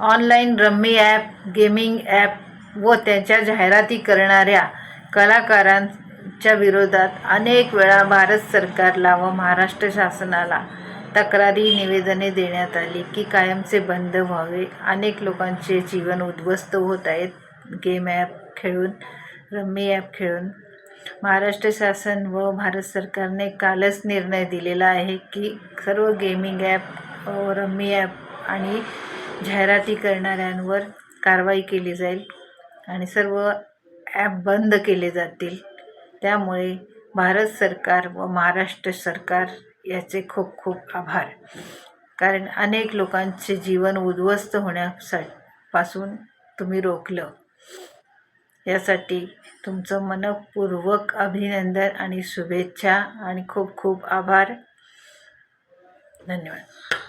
Online rummy app gaming app व त्याच्या जाहिराती करणाऱ्या कलाकारांच्या विरोधात अनेक वेळा भारत सरकारला व महाराष्ट्र शासनाला तक्रारी निवेदने देण्यात आली की कायमचे बंद व्हावे. अनेक लोकांचे जीवन उद्ध्वस्त होत आहेत. गेम ॲप खेळून रम्मी ॲप खेळून. महाराष्ट्र शासन व भारत सरकारने कालच निर्णय दिलेला आहे की सर्व गेमिंग ॲप रम्मी ॲप आणि जाहिराती करणाऱ्यांवर कारवाई केली जाईल आणि सर्व ॲप बंद केले जातील. त्यामुळे भारत सरकार व महाराष्ट्र सरकार याचे खूप खूप आभार. कारण अनेक लोकांचे जीवन उद्ध्वस्त होण्यासा पासून तुम्ही रोखलं. यासाठी तुमचं मनपूर्वक अभिनंदन आणि शुभेच्छा आणि खूप खूप आभार. धन्यवाद.